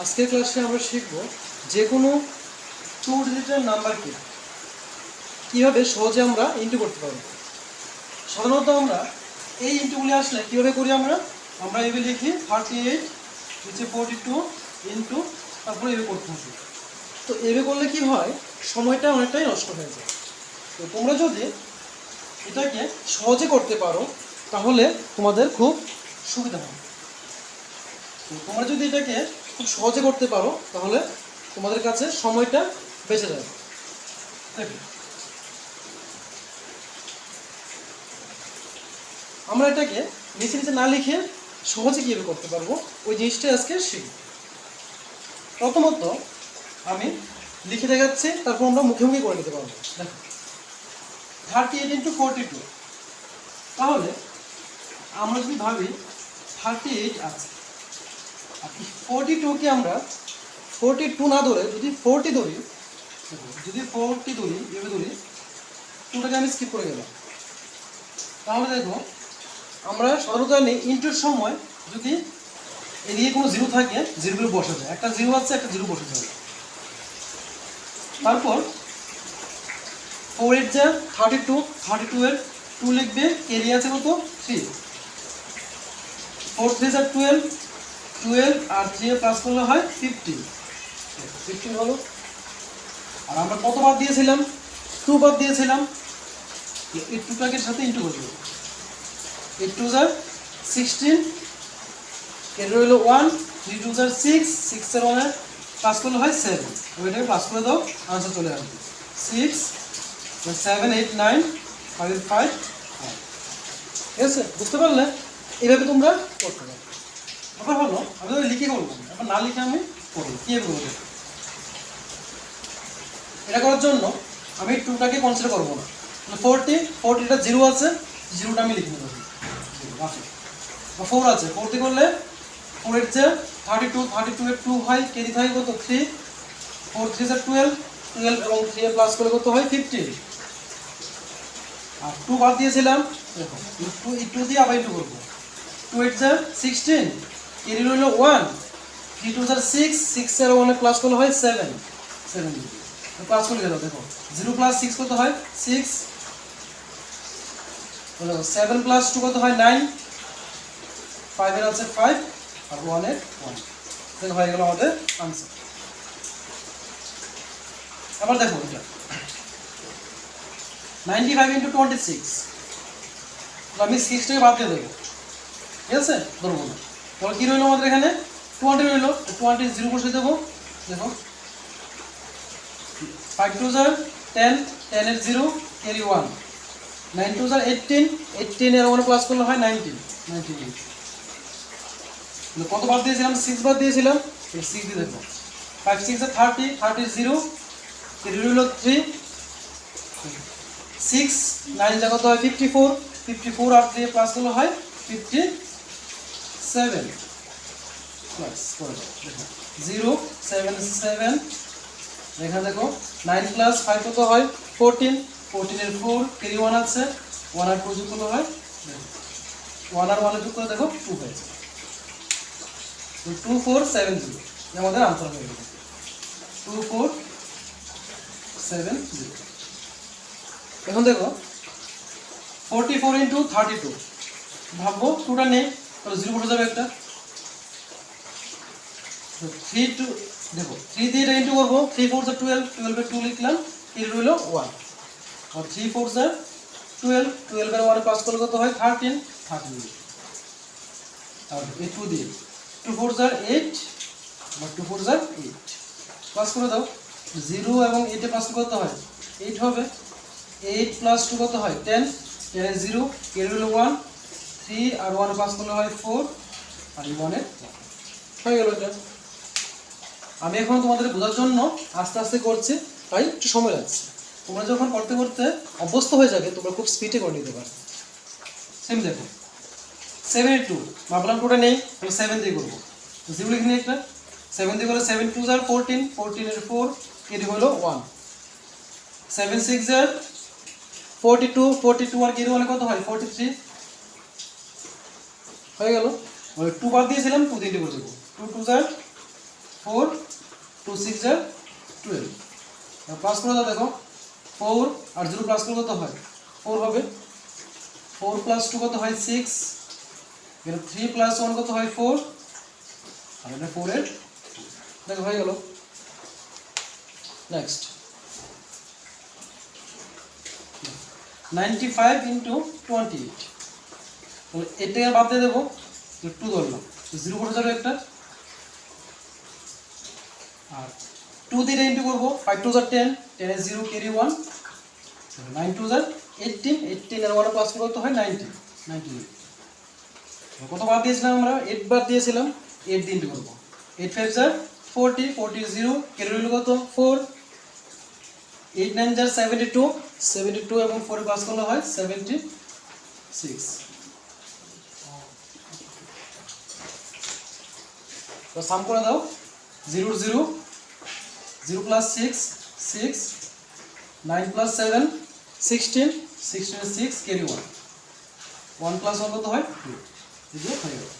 আজকের ক্লাসে আমরা শিখব যে কোনো টু ডিজিটের নাম্বারকে কীভাবে সহজে আমরা ইন্টু করতে পারব। সাধারণত আমরা এই ইন্টুগুলি আসলে কীভাবে করি আমরা? আমরা এভাবে লিখি থার্টি এইট নিচে ফোরটি টু ইন্টু তারপরে এভাবে করতে হবে। তো এভাবে করলে কি হয়? সময়টা অনেকটাই নষ্ট হয়ে যায়। তো তোমরা যদি এটাকে সহজে করতে পারো, তাহলে তোমাদের খুব সুবিধা হবে। তোমরা যদি এটাকে খুব সহজে করতে পারো, তাহলে তোমাদের কাছে সময়টা বেঁচে যাবে। আমরা এটাকে নিচে নিচে না লিখে সহজে কীভাবে করতে পারব? ওই জিনিসটাই আজকে শিখব। প্রথমত আমি লিখে দেখাচ্ছি, তারপর আমরা মুখে মুখে করে নিতে পারব। দেখো। Thirty eight into forty two তাহলে আমরা যদি ভাবি থার্টি এইট আছে ফোরটি টুকে আমরা ফোরটি টু না ধরে যদি ফোরটি ধরি, যদি ফোরটি ধরি এভাবে ধরি টুটাকে আমি স্কিপ করে গেলাম। তাহলে দেখো, আমরা সাধারণত জানি ইন্টুর সময় যদি এদিকে কোনো জিরো থাকে জিরোগুলো বসে যায়। একটা জিরো আছে, একটা জিরো বসে যাবে তারপর ফোর এইট যা থার্টি টু থার্টি টু এর টু লিখবে এরিয়া আছে কত? থ্রি ফোর থ্রি যা টুয়েলভ টুয়েলভ আর থ্রি এর প্লাস করলে হয় ফিফটিন ফিফটিন হলো। আর আমরা কত বাদ দিয়েছিলাম? টু বাদ দিয়েছিলাম। এই টুটাকে সাথে ইন্টু করে দেবো এইট টু জার সিক্সটিন এর রইল ওয়ান থ্রি টু জার সিক্স সিক্সের ওয়ানে প্লাস করলে হয় সেভেন ওইটাকে প্লাস করে দাও আনসার চলে আসবে। Six seven eight nine five five ঠিক আছে? বুঝতে পারলে? এইভাবে তোমরা করতে পারো। আবার হলো, আমি তো লিখে করব। আবার না লিখে আমি করব। কী করব? এটা করার জন্য আমি টুটাকে কনসিডার করব না। ফোরটি ফোরটিটা জিরো আছে জিরোটা আমি লিখে নেব। বা ফোর আছে। ফোরটি করলে ফোর এইট যে থার্টি টু থার্টি টু এর টু হয় কেজি থাকে কত? থ্রি ফোর থ্রি যে টুয়েলভ টুয়েলভ এবং থ্রি প্লাস করলে কত হয়? ফিফটিন আর টু বাদ দিয়েছিলাম, দেখো টু টু দিয়ে আবার ইন্টু করব। টু এইট যা সিক্সটিন কেজি রইল ওয়ান থ্রি টু যার সিক্স সিক্স এর ওয়ানে প্লাস করলে হয় সেভেন সেভেন প্লাস করলে গেল, দেখো জিরো প্লাস সিক্স কত হয়? সিক্স সেভেন প্লাস টু কত হয়? নাইন ফাইভের আছে ফাইভ আর ওয়ানের ওয়ান দেখো, হয়ে গেল আমাদের আনসার আবার দেখো এটা। Ninety five into twenty six আমি সিক্সটাকে বাদ দিয়ে দেবো। ঠিক আছে? ধরবো না। তাহলে কী রইল আমাদের এখানে? টোয়েন্টি রইল। টোয়েন্টি জিরো বসে দেবো। দেখো। ফাইভ টু জার টেন টেন টেনের zero carry one nine two jar eighteen eighteen এর ওয়ান প্লাস করলে হয় নাইনটিন নাইনটিন কত বাদ দিয়েছিলাম? সিক্স বার দিয়েছিলাম। সিক্স দিয়ে দেখো। ফাইভ সিক্স আর থার্টি থার্টি জিরো রইল থ্রি সিক্স নাইন যা কত হয় ফিফটি ফোর ফিফটি ফোর আর থ্রি প্লাস করলে হয় ফিফটি সেভেন প্লাস করে দাও দেখো জিরো সেভেন সেভেন এখানে দেখো নাইন প্লাস ফাইভ কত হয়? ফোরটিন ফোরটিনের ফোর থ্রি ওয়ান আছে। ওয়ান আর টু যোগ করলে হয়? ওয়ান আর ওয়ানে যোগ করে দেখো টু হয়েছে টু ফোর সেভেন জিরো আমাদের আনসার হয়ে গেল। টু ফোর সেভেন জিরো এখন দেখো forty four into thirty two ভাববো টুটা নেই। তাহলে জিরো বসে যাবে একটা। থ্রি টু দেখো থ্রি দিয়ে এটা ইন্টু করব। থ্রি ফোর স্যার টুয়েলভ টুয়েলভের টু লিখলাম এর রইল ওয়ান আর থ্রি ফোর স্যার টুয়েলভ টুয়েলভের ওয়ানে পাস করলে কত হয়? থার্টিন থার্টিন আর এই টু দিয়ে টু ফোর স্যার এইট বা two four sir eight plus করে দাও জিরো এবং এইটে পাস করতে হয়? এইট হবে। এইট প্লাস টু কত হয়? টেন টেনের জিরো এর হলো ওয়ান থ্রি আর ওয়ান পাস করলে হয় ফোর। আর ওয়ানের হয়ে গেল এটা। আমি এখন তোমাদের বোঝার জন্য আস্তে আস্তে করছি, তাই একটু সময় লাগছে। তোমরা যখন করতে করতে অভ্যস্ত হয়ে যাবে, তোমরা খুব স্পিডে করে নিতে পারবে সেম দেখো। সেভেন টু ভাবলাম টুটা নেই তাহলে সেভেন দিয়ে করব। জিরো লিখে নিই একটা? সেভেন দিয়ে করলে সেভেন টু জার ফোরটিন ফোরটিনের ফোর এটি হলো ওয়ান সেভেন সিক্স জার ফোরটি টু ফোরটি টু আর কেরি ওয়ানে কত হয়? ফোরটি থ্রি হয়ে গেল। টু বাদ দিয়েছিলাম টু দিয়ে করে দেবো। টু টু জার ফোর টু সিক্স আর টুয়েলভ প্লাস করে দাও দেখো ফোর আর জিরো প্লাস করলে কত হয়? ফোর হবে। ফোর প্লাস টু কত হয়? সিক্স এখানে থ্রি প্লাস ওয়ান কত হয়? ফোর আর এটা ফোর ফোরের দেখো, হয়ে গেল। Next ninety five into twenty eight এটাকে বাদ দিয়ে দেবো টু ধরলাম। জিরো করে যাবে একটা? আর টু দিয়ে ইন্টু করব ফাইভ টু জার টেন টেনের zero carry one nine two jar eighteen eighteen আর ওয়ানে প্লাস করতে হয় নাইনটিন নাইনটিন কত বার দিয়েছিলাম আমরা? এইট বার দিয়েছিলাম এইট দিয়ে ইন্টু করব। এইট ফাইভ জার ফোরটি ফোরটি জিরো ক্যারি রইল কত? ফোর এইট নাইন জার সেভেন্টি টু সেভেন্টি টু এবং ফোরে প্লাস করলে হয় সেভেন্টি সিক্স তো সাম করে দাও। Zero zero zero plus six six nine plus seven sixteen sixteen six carry one one plus one কত হয়? টু এগুলো হয়ে গেল।